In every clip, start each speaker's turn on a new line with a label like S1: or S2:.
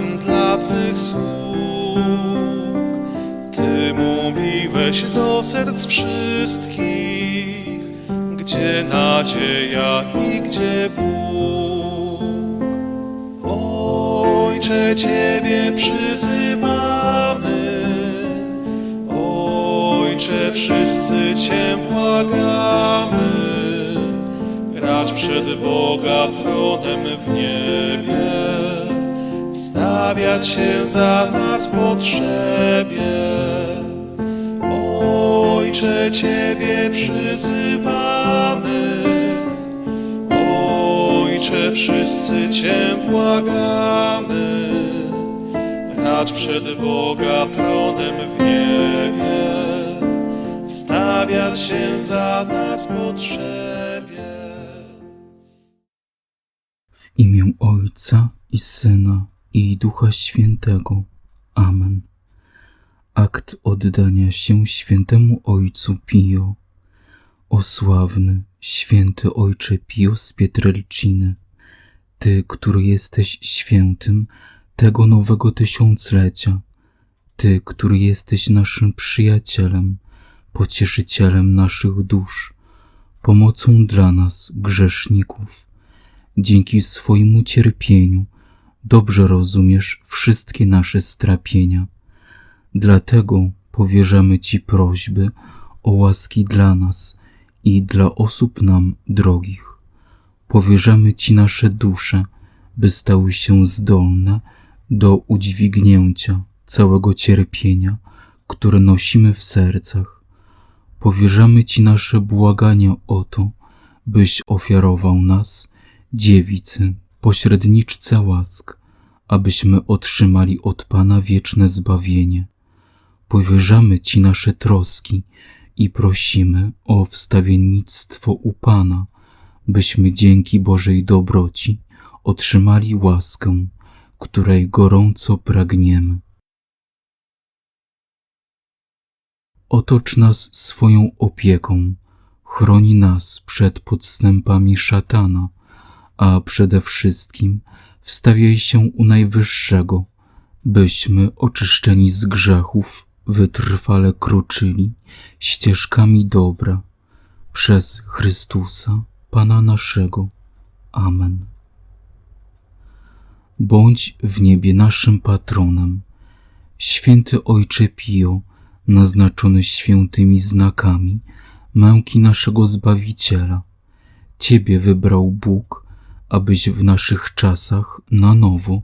S1: dla Twych sług. Ty mówiłeś do serc wszystkich, gdzie nadzieja i gdzie Bóg. Ojcze, Ciebie przyzywamy, Ojcze, wszyscy Cię błagamy, racz przed Boga tronem w niebie, wstawiać się za nas potrzebie. Ojcze, Ciebie przyzywamy, Ojcze, wszyscy Cię błagamy, racz przed Boga tronem w niebie, wstawiać się za nas potrzebie.
S2: W imię Ojca i Syna i Ducha Świętego. Amen. Akt oddania się świętemu Ojcu Pio. O sławny, święty Ojcze Pio z Pietrelciny, Ty, który jesteś świętym tego nowego tysiąclecia, Ty, który jesteś naszym przyjacielem, pocieszycielem naszych dusz, pomocą dla nas, grzeszników. Dzięki swojemu cierpieniu dobrze rozumiesz wszystkie nasze strapienia. Dlatego powierzamy Ci prośby o łaski dla nas i dla osób nam drogich. Powierzamy Ci nasze dusze, by stały się zdolne do udźwignięcia całego cierpienia, które nosimy w sercach. Powierzamy Ci nasze błagania o to, byś ofiarował nas, dziewicy, pośredniczce łask, abyśmy otrzymali od Pana wieczne zbawienie. Powierzamy Ci nasze troski i prosimy o wstawiennictwo u Pana, byśmy dzięki Bożej dobroci otrzymali łaskę, której gorąco pragniemy. Otocz nas swoją opieką, chroni nas przed podstępami szatana, a przede wszystkim wstawiaj się u Najwyższego, byśmy oczyszczeni z grzechów wytrwale kroczyli ścieżkami dobra przez Chrystusa, Pana naszego. Amen. Bądź w niebie naszym patronem, święty Ojcze Pio, naznaczony świętymi znakami męki naszego Zbawiciela. Ciebie wybrał Bóg, abyś w naszych czasach na nowo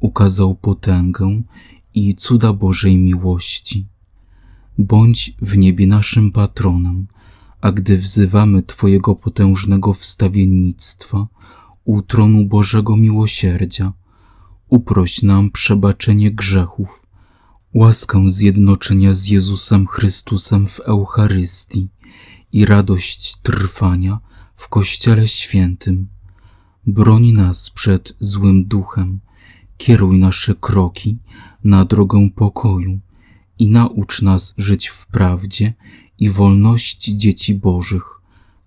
S2: ukazał potęgę i cuda Bożej miłości. Bądź w niebie naszym patronem, a gdy wzywamy Twojego potężnego wstawiennictwa u tronu Bożego miłosierdzia, uproś nam przebaczenie grzechów, łaskę zjednoczenia z Jezusem Chrystusem w Eucharystii i radość trwania w Kościele Świętym. Broń nas przed złym duchem, kieruj nasze kroki na drogę pokoju i naucz nas żyć w prawdzie i wolności dzieci Bożych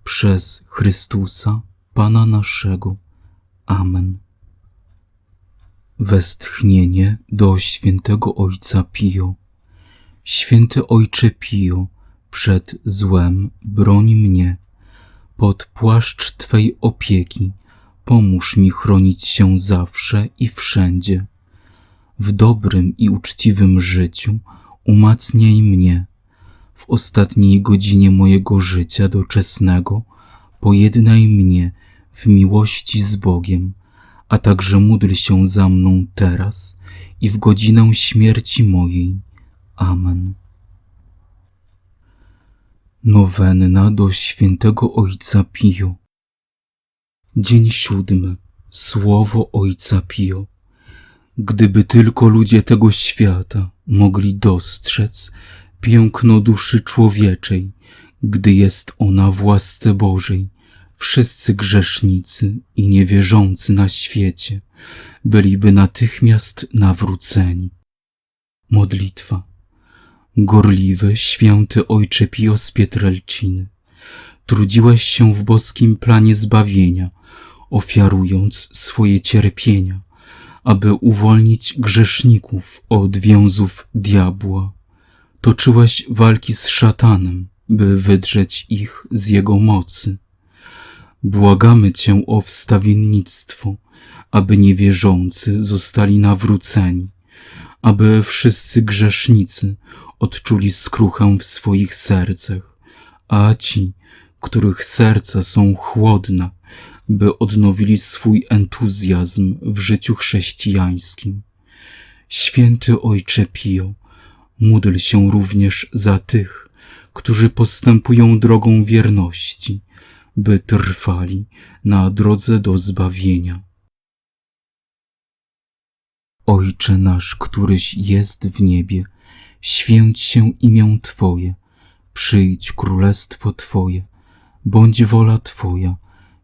S2: przez Chrystusa, Pana naszego. Amen. Westchnienie do świętego Ojca Pio. Święty Ojcze Pio, przed złem broń mnie. Pod płaszcz Twej opieki pomóż mi chronić się zawsze i wszędzie. W dobrym i uczciwym życiu umacniaj mnie. W ostatniej godzinie mojego życia doczesnego pojednaj mnie w miłości z Bogiem, a także módl się za mną teraz i w godzinę śmierci mojej. Amen. Nowenna do świętego Ojca Pio. Dzień siódmy. Słowo Ojca Pio. Gdyby tylko ludzie tego świata mogli dostrzec piękno duszy człowieczej, gdy jest ona w łasce Bożej, wszyscy grzesznicy i niewierzący na świecie byliby natychmiast nawróceni. Modlitwa. Gorliwy, święty Ojcze Pio z Pietrelciny, trudziłeś się w boskim planie zbawienia, ofiarując swoje cierpienia aby uwolnić grzeszników od więzów diabła. Toczyłaś walki z szatanem, by wydrzeć ich z jego mocy. Błagamy Cię o wstawiennictwo, aby niewierzący zostali nawróceni, aby wszyscy grzesznicy odczuli skruchę w swoich sercach, a ci, których serca są chłodne, by odnowili swój entuzjazm w życiu chrześcijańskim. Święty Ojcze Pio, módl się również za tych, którzy postępują drogą wierności, by trwali na drodze do zbawienia. Ojcze nasz, któryś jest w niebie, święć się imię Twoje, przyjdź królestwo Twoje, bądź wola Twoja,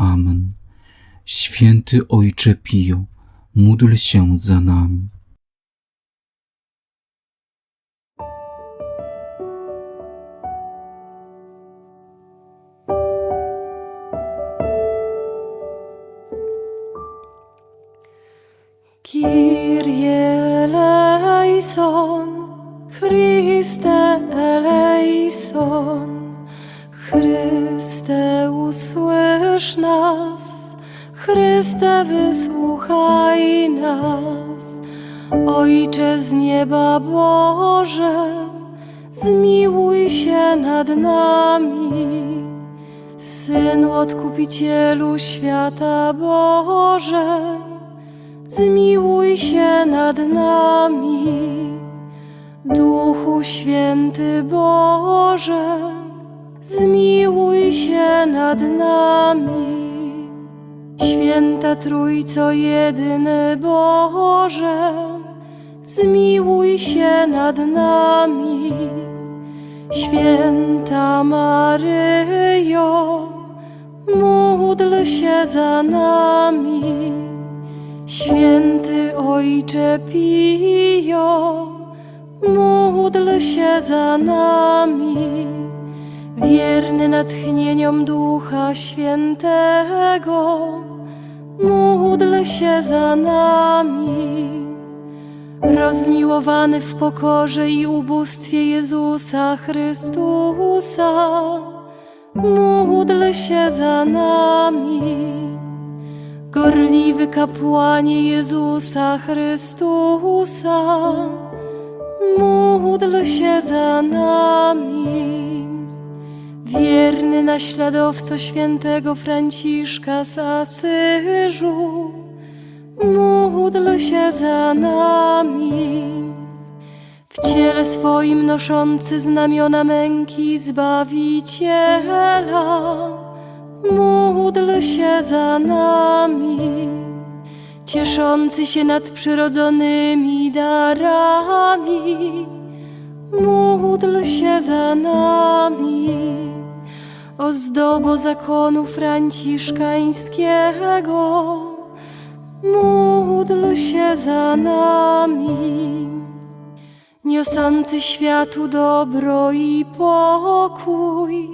S2: Amen. Święty Ojcze Pio, módl się za nami.
S3: Usłysz nas, Chryste wysłuchaj nas. Ojcze z nieba Boże, zmiłuj się nad nami. Synu Odkupicielu świata Boże, zmiłuj się nad nami. Duchu Święty Boże, zmiłuj się nad nami. Święta Trójco jedyny Boże, zmiłuj się nad nami. Święta Maryjo, módl się za nami. Święty Ojcze Pio, módl się za nami. Wierny natchnieniom Ducha Świętego, módl się za nami. Rozmiłowany w pokorze i ubóstwie Jezusa Chrystusa, módl się za nami. Gorliwy kapłanie Jezusa Chrystusa, módl się za nami. Wierny naśladowco świętego Franciszka z Asyżu, módl się za nami. W ciele swoim noszący znamiona męki Zbawiciela, módl się za nami. Cieszący się nadprzyrodzonymi darami, módl się za nami. Ozdobo zakonu franciszkańskiego, módl się za nami. Niosący światu dobro i pokój,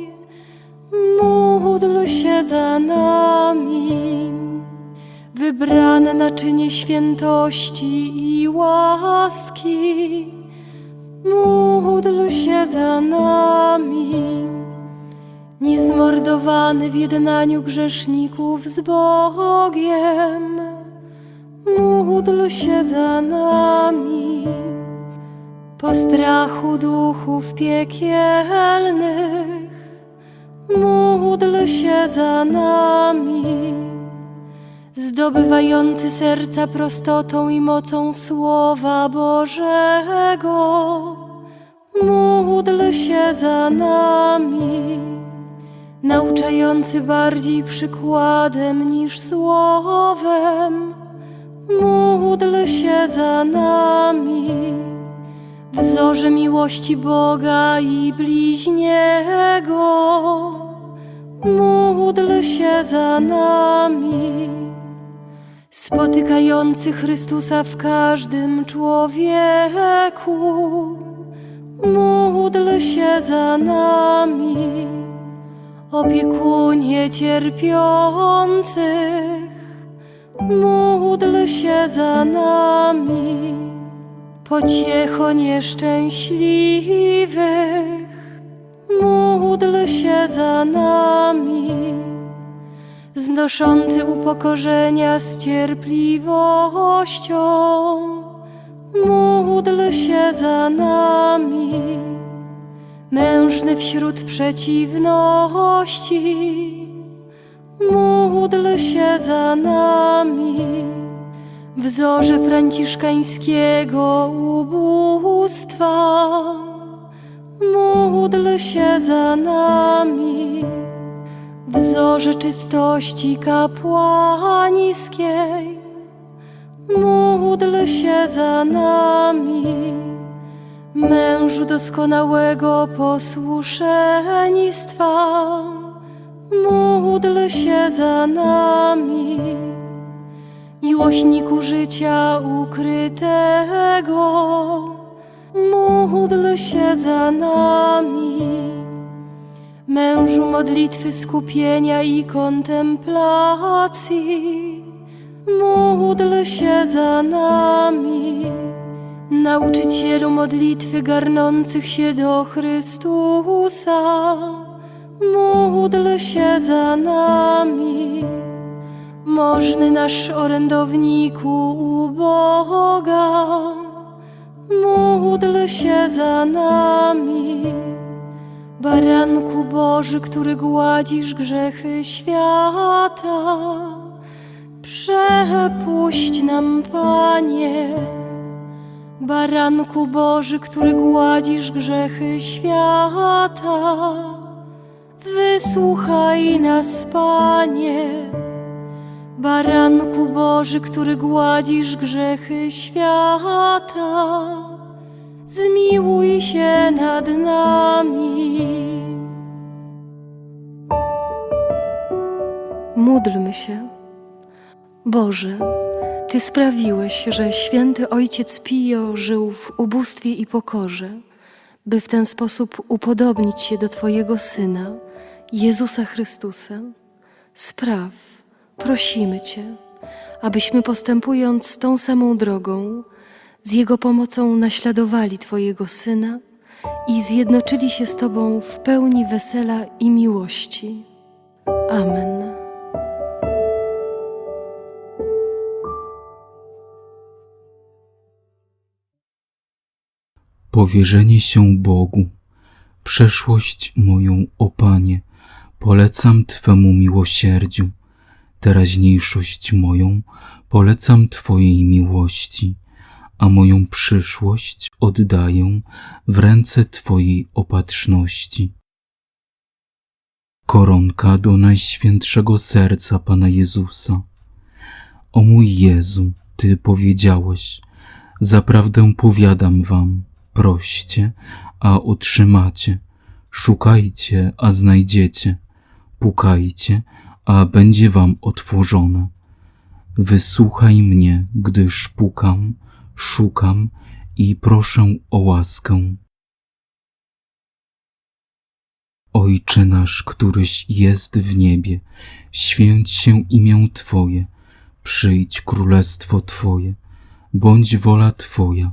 S3: módl się za nami. Wybrane naczynie świętości i łaski, módl się za nami. Niezmordowany w jednaniu grzeszników z Bogiem, módl się za nami. postrachu duchów piekielnych, módl się za nami. Zdobywający serca prostotą i mocą Słowa Bożego, módl się za nami. Nauczający bardziej przykładem niż słowem, módl się za nami. Wzorze miłości Boga i bliźniego, módl się za nami. Spotykający Chrystusa w każdym człowieku, módl się za nami. Opiekunie cierpiących, módl się za nami. Pociecho nieszczęśliwych, módl się za nami. Znoszący upokorzenia z cierpliwością, módl się za nami. Mężny wśród przeciwności, módl się za nami. Wzorze franciszkańskiego ubóstwa, módl się za nami. Wzorze czystości kapłańskiej, módl się za nami. Mężu doskonałego posłuszeństwa, módl się za nami. Miłośniku życia ukrytego, módl się za nami. Mężu modlitwy skupienia i kontemplacji, módl się za nami. Nauczycielu modlitwy garnących się do Chrystusa, módl się za nami. Możny nasz orędowniku Boga, módl się za nami. Baranku Boży, który gładzisz grzechy świata, przepuść nam, Panie. Baranku Boży, który gładzisz grzechy świata, wysłuchaj nas, Panie. Baranku Boży, który gładzisz grzechy świata, zmiłuj się nad nami. Módlmy się. Boże, Ty sprawiłeś, że święty Ojciec Pio żył w ubóstwie i pokorze, by w ten sposób upodobnić się do Twojego Syna, Jezusa Chrystusa. Spraw, prosimy Cię, abyśmy postępując tą samą drogą, z Jego pomocą naśladowali Twojego Syna i zjednoczyli się z Tobą w pełni wesela i miłości. Amen.
S2: Powierzenie się Bogu. Przeszłość moją, o Panie, polecam Twemu miłosierdziu. Teraźniejszość moją polecam Twojej miłości, a moją przyszłość oddaję w ręce Twojej opatrzności. Koronka do Najświętszego Serca Pana Jezusa. O mój Jezu, Ty powiedziałeś, zaprawdę powiadam Wam, proście, a otrzymacie, szukajcie, a znajdziecie, pukajcie, a będzie Wam otworzone. Wysłuchaj mnie, gdyż pukam, szukam i proszę o łaskę. Ojcze nasz, któryś jest w niebie, święć się imię Twoje, przyjdź królestwo Twoje, bądź wola Twoja,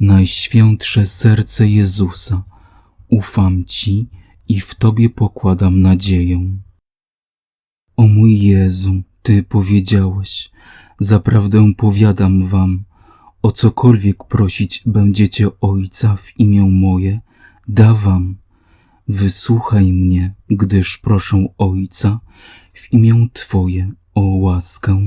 S2: Najświętsze serce Jezusa, ufam Ci i w Tobie pokładam nadzieję. O mój Jezu, Ty powiedziałeś, zaprawdę powiadam Wam, o cokolwiek prosić będziecie Ojca w imię moje, da Wam. Wysłuchaj mnie, gdyż proszę Ojca w imię Twoje o łaskę.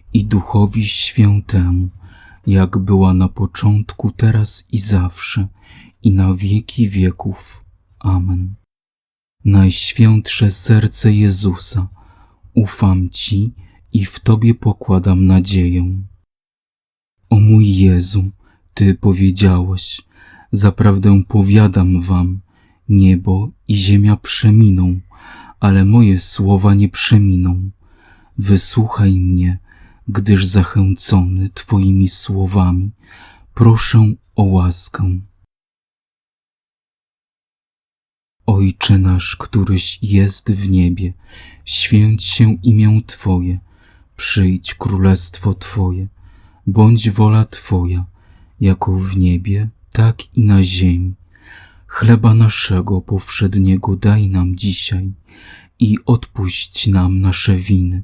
S2: i Duchowi Świętemu, jak była na początku, teraz i zawsze, i na wieki wieków. Amen. Najświętsze serce Jezusa, ufam Ci i w Tobie pokładam nadzieję. O mój Jezu, Ty powiedziałeś, zaprawdę powiadam Wam, niebo i ziemia przeminą, ale moje słowa nie przeminą. Wysłuchaj mnie, gdyż zachęcony Twoimi słowami, proszę o łaskę. Ojcze nasz, któryś jest w niebie, święć się imię Twoje, przyjdź królestwo Twoje, bądź wola Twoja, jako w niebie, tak i na ziemi. Chleba naszego powszedniego daj nam dzisiaj i odpuść nam nasze winy,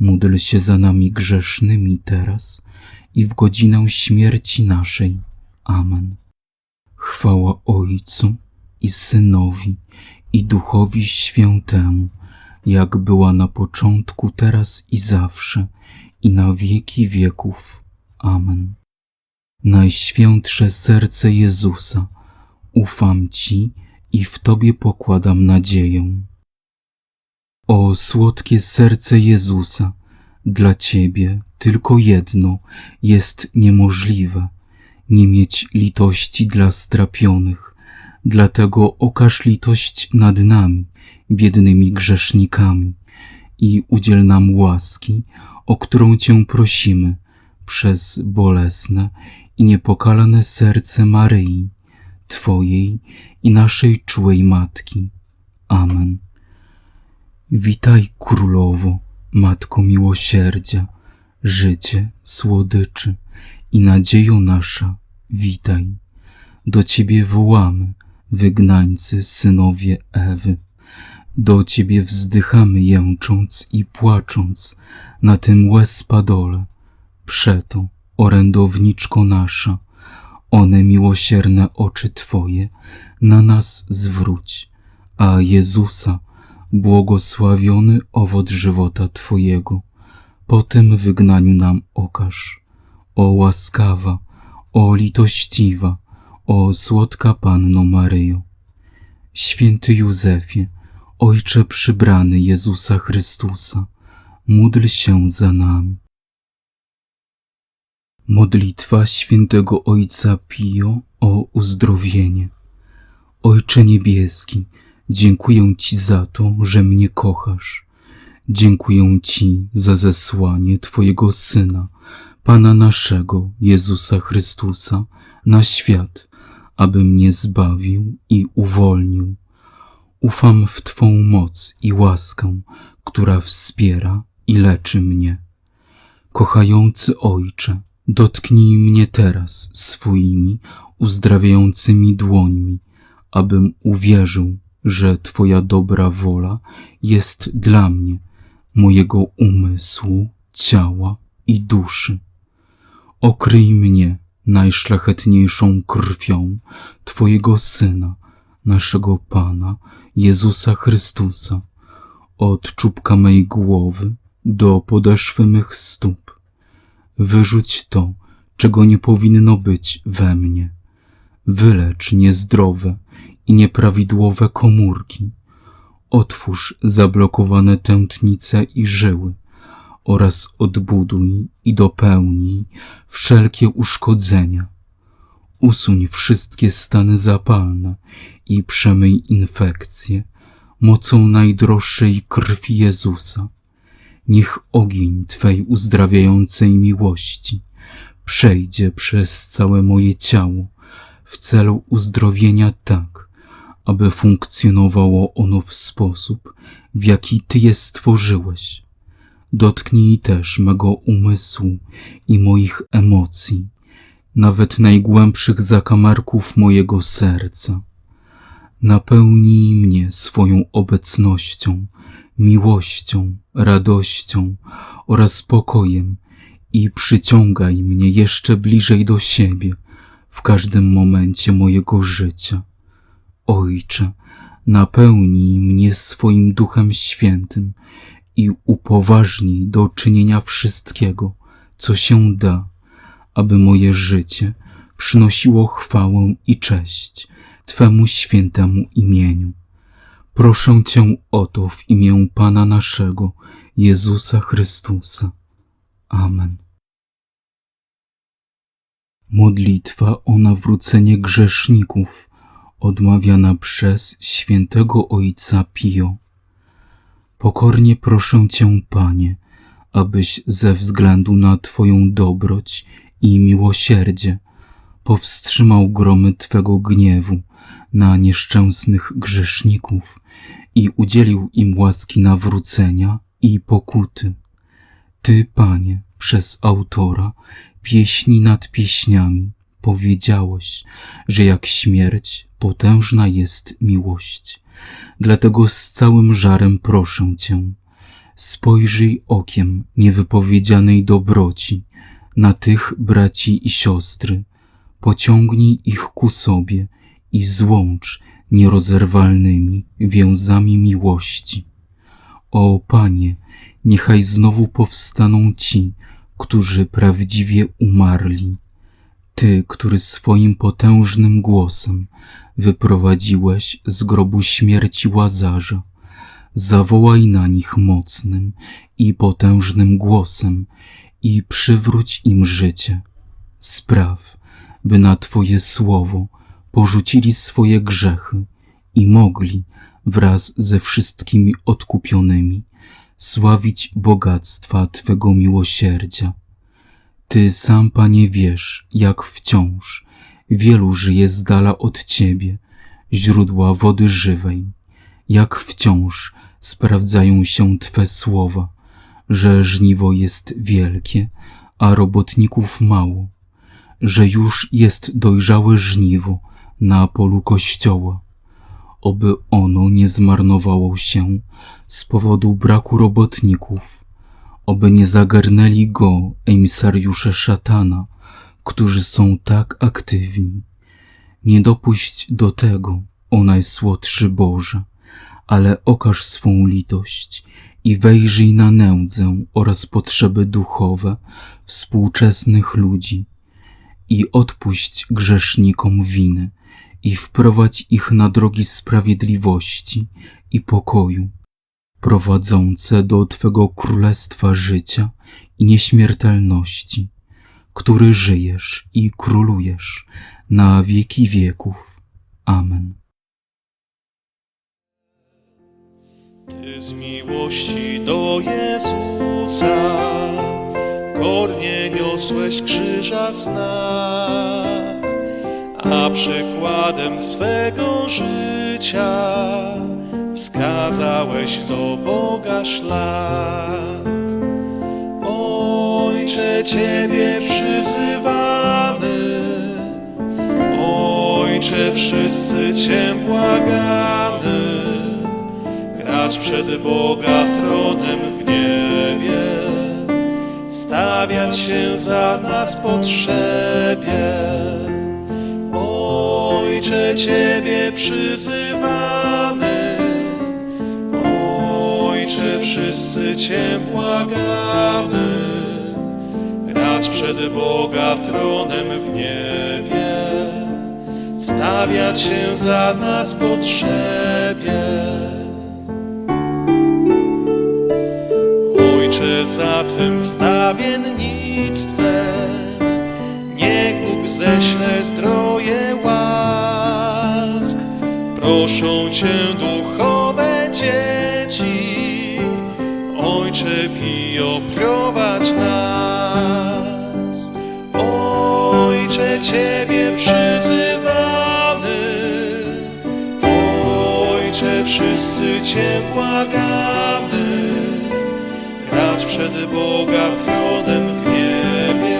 S2: módl się za nami grzesznymi teraz i w godzinę śmierci naszej. Amen. Chwała Ojcu i Synowi i Duchowi Świętemu, jak była na początku, teraz i zawsze, i na wieki wieków. Amen. Najświętsze serce Jezusa, ufam Ci i w Tobie pokładam nadzieję. O słodkie serce Jezusa, dla Ciebie tylko jedno jest niemożliwe nie mieć litości dla strapionych, dlatego okaż litość nad nami, biednymi grzesznikami, i udziel nam łaski, o którą Cię prosimy, przez bolesne i niepokalane serce Maryi, Twojej i naszej czułej Matki. Amen. Witaj, Królowo, Matko miłosierdzia, życie, słodyczy i nadziejo nasza, witaj. Do Ciebie wołamy, wygnańcy, synowie Ewy. Do Ciebie wzdychamy jęcząc i płacząc na tym łez padole. Przeto, orędowniczko nasza, one miłosierne oczy Twoje na nas zwróć, a Jezusa, błogosławiony owoc żywota Twojego, po tym wygnaniu nam okaż. O łaskawa, o litościwa, o słodka Panno Maryjo. Święty Józefie, Ojcze przybrany Jezusa Chrystusa, módl się za nami. Modlitwa świętego Ojca Pio o uzdrowienie. Ojcze Niebieski, dziękuję Ci za to, że mnie kochasz. Dziękuję Ci za zesłanie Twojego Syna, Pana naszego, Jezusa Chrystusa, na świat, aby mnie zbawił i uwolnił. Ufam w Twą moc i łaskę, która wspiera i leczy mnie. Kochający Ojcze, dotknij mnie teraz swoimi uzdrawiającymi dłońmi, abym uwierzył, że Twoja dobra wola jest dla mnie, mojego umysłu, ciała i duszy. Okryj mnie najszlachetniejszą krwią Twojego Syna, naszego Pana, Jezusa Chrystusa, od czubka mej głowy do podeszwy mych stóp. Wyrzuć to, czego nie powinno być we mnie. Wylecz niezdrowe i nieprawidłowe komórki. Otwórz zablokowane tętnice i żyły oraz odbuduj i dopełnij wszelkie uszkodzenia. Usuń wszystkie stany zapalne i przemyj infekcje mocą najdroższej krwi Jezusa. Niech ogień Twej uzdrawiającej miłości przejdzie przez całe moje ciało w celu uzdrowienia tak, aby funkcjonowało ono w sposób, w jaki Ty je stworzyłeś. Dotknij też mego umysłu i moich emocji, nawet najgłębszych zakamarków mojego serca. Napełnij mnie swoją obecnością, miłością, radością oraz spokojem i przyciągaj mnie jeszcze bliżej do siebie w każdym momencie mojego życia. Ojcze, napełnij mnie swoim Duchem Świętym i upoważnij do czynienia wszystkiego, co się da, aby moje życie przynosiło chwałę i cześć Twemu świętemu imieniu. Proszę Cię o to w imię Pana naszego, Jezusa Chrystusa. Amen. Modlitwa o nawrócenie grzeszników, odmawiana przez świętego Ojca Pio. Pokornie proszę Cię, Panie, abyś ze względu na Twoją dobroć i miłosierdzie powstrzymał gromy Twego gniewu na nieszczęsnych grzeszników i udzielił im łaski nawrócenia i pokuty. Ty, Panie, przez autora pieśni nad pieśniami powiedziałeś, że jak śmierć potężna jest miłość. Dlatego z całym żarem proszę Cię, spojrzyj okiem niewypowiedzianej dobroci na tych braci i siostry, pociągnij ich ku sobie i złącz nierozerwalnymi więzami miłości. O Panie, niechaj znowu powstaną ci, którzy prawdziwie umarli. Ty, który swoim potężnym głosem wyprowadziłeś z grobu śmierci Łazarza, zawołaj na nich mocnym i potężnym głosem i przywróć im życie. Spraw, by na Twoje słowo porzucili swoje grzechy i mogli wraz ze wszystkimi odkupionymi sławić bogactwa Twego miłosierdzia. Ty sam, Panie, wiesz, jak wciąż wielu żyje z dala od Ciebie, źródła wody żywej, jak wciąż sprawdzają się Twe słowa, że żniwo jest wielkie, a robotników mało, że już jest dojrzałe żniwo na polu Kościoła, oby ono nie zmarnowało się z powodu braku robotników, oby nie zagarnęli go emisariusze szatana, którzy są tak aktywni. Nie dopuść do tego, o Najsłodszy Boże, ale okaż swą litość i wejrzyj na nędzę oraz potrzeby duchowe współczesnych ludzi i odpuść grzesznikom winy i wprowadź ich na drogi sprawiedliwości i pokoju, prowadzące do Twego królestwa życia i nieśmiertelności, który żyjesz i królujesz na wieki wieków. Amen.
S1: Ty z miłości do Jezusa kornie niosłeś krzyża znak, a przykładem swego życia wskazałeś do Boga szlak. Ojcze, Ciebie przyzywamy, Ojcze, wszyscy Cię błagamy grać przed Boga tronem w niebie, stawiać się za nas potrzebie. Ojcze, Ciebie przyzywamy, wszyscy Cię błagamy, grać przed Boga tronem w niebie, stawiać się za nas potrzebie. Ojcze, za Twym wstawiennictwem niech Bóg ześle zdroje łask. Proszą Cię duchowe dzieci, Ojcze Pio, prowadź nas. Ojcze, Ciebie przyzywamy, Ojcze, wszyscy Cię błagamy grać przed Boga tronem w niebie,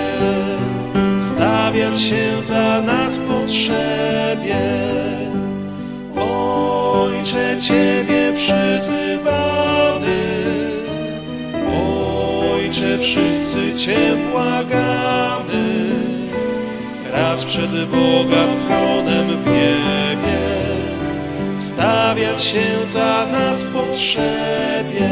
S1: stawiać się za nas potrzebie. Ojcze, Ciebie przyzywamy, Ojcze, wszyscy Cię błagamy, grać przed Boga tronem w niebie, stawiać się za nas potrzebie.